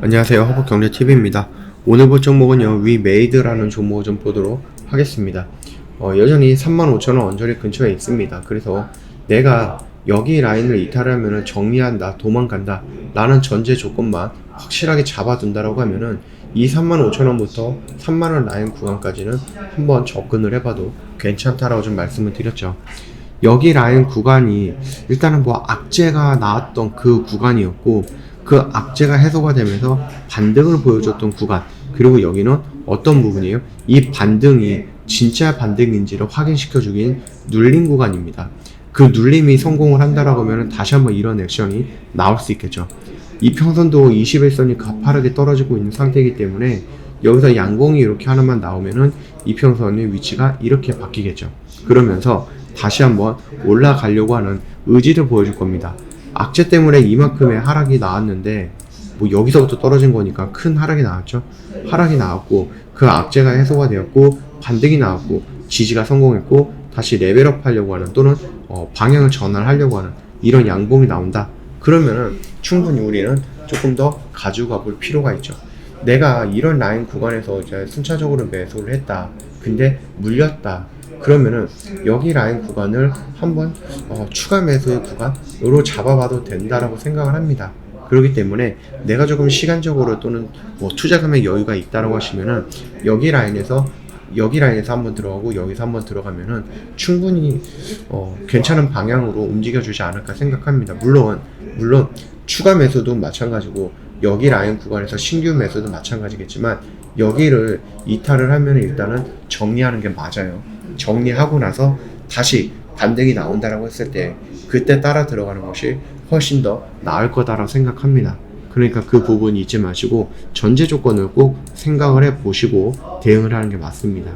안녕하세요. 허벅경제TV입니다. 오늘 볼 종목은요, 위메이드라는 종목을 좀 보도록 하겠습니다. 어, 여전히 35,000원 언저리 근처에 있습니다. 그래서 내가 여기 라인을 이탈하면 정리한다, 도망간다, 라는 전제 조건만 확실하게 잡아둔다라고 하면은 이 35,000원부터 3만원 라인 구간까지는 한번 접근을 해봐도 괜찮다라고 좀 말씀을 드렸죠. 여기 라인 구간이 일단은 뭐 악재가 나왔던 그 구간이었고 그 악재가 해소가 되면서 반등을 보여줬던 구간 그리고 여기는 어떤 부분이에요? 이 반등이 진짜 반등인지를 확인시켜 주긴 눌린 구간입니다. 그 눌림이 성공을 한다라고 하면 다시 한번 이런 액션이 나올 수 있겠죠. 이 평선도 21선이 가파르게 떨어지고 있는 상태이기 때문에 여기서 양봉이 이렇게 하나만 나오면은 이평선의 위치가 이렇게 바뀌겠죠. 그러면서 다시 한번 올라가려고 하는 의지를 보여줄 겁니다. 악재 때문에 이만큼의 하락이 나왔는데 뭐 여기서부터 떨어진 거니까 큰 하락이 나왔죠. 하락이 나왔고 그 악재가 해소가 되었고 반등이 나왔고 지지가 성공했고 다시 레벨업 하려고 하는 또는 어, 방향을 전환하려고 하는 이런 양봉이 나온다. 그러면은 충분히 우리는 조금 더 가지고 가볼 필요가 있죠. 내가 이런 라인 구간에서 이제 순차적으로 매수를 했다. 근데 물렸다. 그러면은 여기 라인 구간을 한번 어, 추가 매수의 구간으로 잡아봐도 된다라고 생각을 합니다. 그렇기 때문에 내가 조금 시간적으로 또는 뭐 투자 금액 여유가 있다라고 하시면은 여기 라인에서 여기 라인에서 한번 들어가고 여기서 한번 들어가면은 충분히 어, 괜찮은 방향으로 움직여 주지 않을까 생각합니다. 물론 물론 추가 매수도 마찬가지고 여기 라인 구간에서 신규 매수도 마찬가지겠지만 여기를 이탈을 하면 일단은 정리하는 게 맞아요. 정리하고 나서 다시 반등이 나온다라고 했을 때 그때 따라 들어가는 것이 훨씬 더 나을 거다라고 생각합니다. 그러니까 그 부분 잊지 마시고 전제 조건을 꼭 생각을 해 보시고 대응을 하는 게 맞습니다.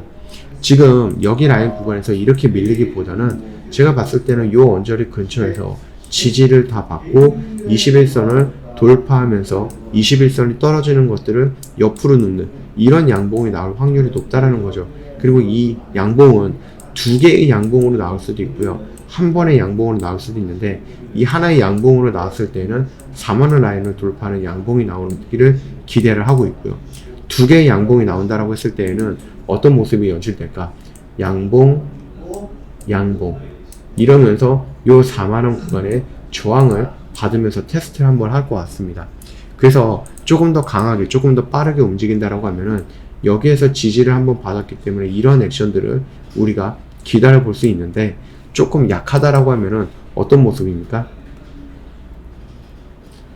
지금 여기 라인 구간에서 이렇게 밀리기보다는 제가 봤을 때는 요 언저리 근처에서 지지를 다 받고 21선을 돌파하면서 21선이 떨어지는 것들을 옆으로 눕는 이런 양봉이 나올 확률이 높다라는 거죠. 그리고 이 양봉은 두 개의 양봉으로 나올 수도 있고요. 한 번의 양봉으로 나올 수도 있는데 이 하나의 양봉으로 나왔을 때는 4만원 라인을 돌파하는 양봉이 나오기를 기대를 하고 있고요. 두 개의 양봉이 나온다라고 했을 때에는 어떤 모습이 연출될까? 양봉, 양봉. 이러면서 요 4만원 구간의 저항을 받으면서 테스트를 한번 할것 같습니다. 그래서 조금 더 강하게, 조금 더 빠르게 움직인다라고 하면은 여기에서 지지를 한번 받았기 때문에 이런 액션들을 우리가 기다려 볼 수 있는데 조금 약하다라고 하면은 어떤 모습입니까?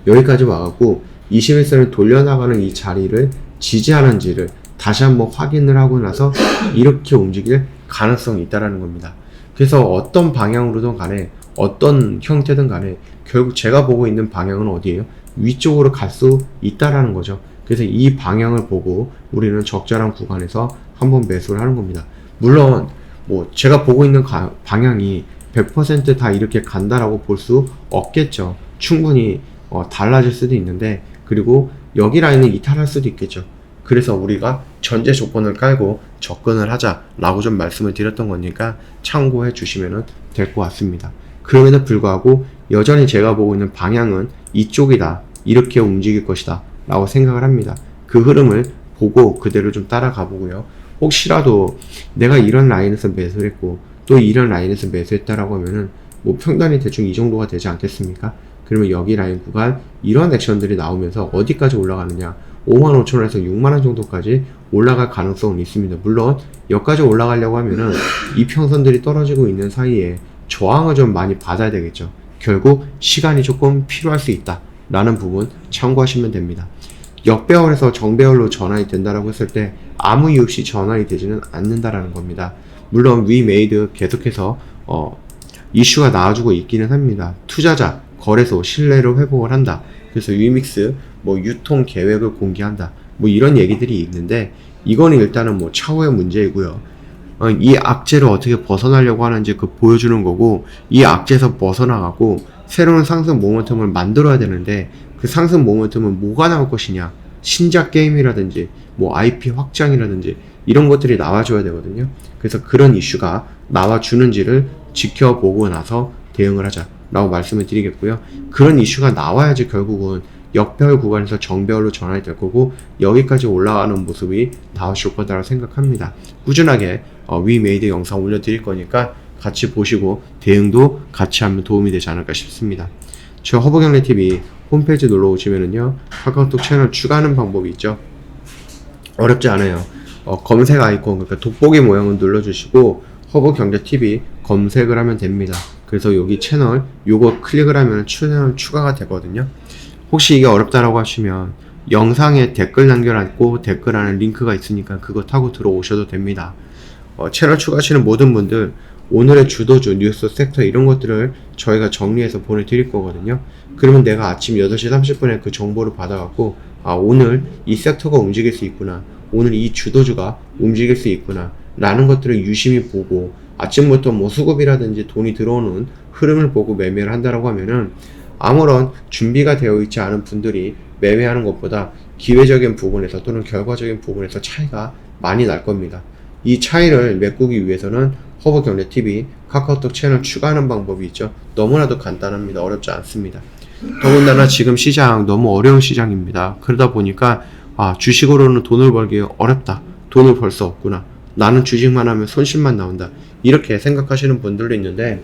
여기까지 와갖고 21선을 돌려나가는 이 자리를 지지하는지를 다시 한번 확인을 하고 나서 이렇게 움직일 가능성이 있다라는 겁니다. 그래서 어떤 방향으로든 간에 어떤 형태든 간에 결국 제가 보고 있는 방향은 어디예요? 위쪽으로 갈 수 있다라는 거죠. 그래서 이 방향을 보고 우리는 적절한 구간에서 한번 매수를 하는 겁니다. 물론 뭐 제가 보고 있는 가- 방향이 100%다 이렇게 간다라고 볼 수 없겠죠. 충분히 어, 달라질 수도 있는데 그리고 여기 라인은 이탈할 수도 있겠죠. 그래서 우리가 전제 조건을 깔고 접근을 하자라고 좀 말씀을 드렸던 거니까 참고해 주시면 될 것 같습니다. 그럼에도 불구하고 여전히 제가 보고 있는 방향은 이쪽이다. 이렇게 움직일 것이다. 라고 생각을 합니다. 그 흐름을 보고 그대로 좀 따라가 보고요. 혹시라도 내가 이런 라인에서 매수를 했고 또 이런 라인에서 매수했다라고 하면은 뭐 평단이 대충 이 정도가 되지 않겠습니까? 그러면 여기 라인 구간 이런 액션들이 나오면서 어디까지 올라가느냐 5만 5천원에서 6만원 정도까지 올라갈 가능성은 있습니다. 물론 여기까지 올라가려고 하면은 이 평선들이 떨어지고 있는 사이에 저항을 좀 많이 받아야 되겠죠. 결국 시간이 조금 필요할 수 있다. 라는 부분 참고하시면 됩니다. 역배열에서 정배열로 전환이 된다라고 했을 때 아무 이유 없이 전환이 되지는 않는다라는 겁니다. 물론 위메이드 계속해서 어, 이슈가 나와주고 있기는 합니다. 투자자, 거래소, 신뢰를 회복을 한다. 그래서 위믹스, 뭐 유통 계획을 공개한다. 뭐 이런 얘기들이 있는데 이거는 일단은 뭐 차후의 문제이고요. 어, 이 악재를 어떻게 벗어나려고 하는지 그 보여주는 거고 이 악재에서 벗어나가고 새로운 상승 모멘텀을 만들어야 되는데 그 상승 모멘텀은 뭐가 나올 것이냐? 신작 게임이라든지 뭐 IP 확장이라든지 이런 것들이 나와줘야 되거든요. 그래서 그런 이슈가 나와주는지를 지켜보고 나서 대응을 하자 라고 말씀을 드리겠고요. 그런 이슈가 나와야지 결국은 역별 구간에서 정별로 전환이 될 거고 여기까지 올라가는 모습이 나오실 거다라고 생각합니다. 꾸준하게 어, 위 메이드 영상 올려드릴 거니까 같이 보시고 대응도 같이 하면 도움이 되지 않을까 싶습니다. 저 허브경례 TV 홈페이지 놀러 오시면은요 카카오톡 채널 추가하는 방법이 있죠. 어렵지 않아요. 어, 검색 아이콘 그러니까 돋보기 모양을 눌러주시고 허브 경제 TV 검색을 하면 됩니다. 그래서 여기 채널 요거 클릭을 하면 채널 추가가 되거든요. 혹시 이게 어렵다라고 하시면 영상에 댓글 남겨놨고 댓글 안에 링크가 있으니까 그거 타고 들어오셔도 됩니다. 어, 채널 추가하시는 모든 분들 오늘의 주도주, 뉴스, 섹터 이런 것들을 저희가 정리해서 보내드릴 거거든요. 그러면 내가 아침 8시 30분에 그 정보를 받아갖고 아 오늘 이 섹터가 움직일 수 있구나. 오늘 이 주도주가 움직일 수 있구나. 라는 것들을 유심히 보고 아침부터 뭐 수급이라든지 돈이 들어오는 흐름을 보고 매매를 한다라고 하면은 아무런 준비가 되어 있지 않은 분들이 매매하는 것보다 기회적인 부분에서 또는 결과적인 부분에서 차이가 많이 날 겁니다. 이 차이를 메꾸기 위해서는 허브 경제 TV 카카오톡 채널 추가하는 방법이 있죠. 너무나도 간단합니다. 어렵지 않습니다. 더군다나 지금 시장 너무 어려운 시장입니다. 그러다 보니까 아, 주식으로는 돈을 벌기 어렵다. 돈을 벌 수 없구나. 나는 주식만 하면 손실만 나온다. 이렇게 생각하시는 분들도 있는데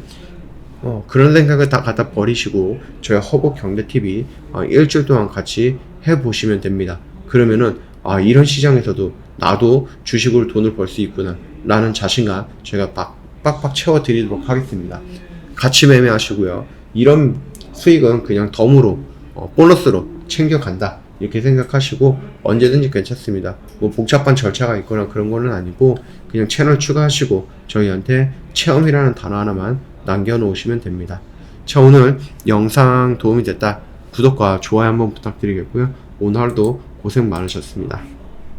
어, 그런 생각을 다 갖다 버리시고 저희 허브 경제 TV 어, 일주일 동안 같이 해 보시면 됩니다. 그러면은 아 이런 시장에서도 나도 주식으로 돈을 벌 수 있구나 라는 자신감 제가 빡, 빡빡 채워 드리도록 하겠습니다. 같이 매매하시고요. 이런 수익은 그냥 덤으로 어, 보너스로 챙겨간다 이렇게 생각하시고 언제든지 괜찮습니다. 뭐 복잡한 절차가 있거나 그런 거는 아니고 그냥 채널 추가하시고 저희한테 체험이라는 단어 하나만 남겨놓으시면 됩니다. 자 오늘 영상 도움이 됐다 구독과 좋아요 한번 부탁드리겠고요. 오늘 하루도 고생 많으셨습니다.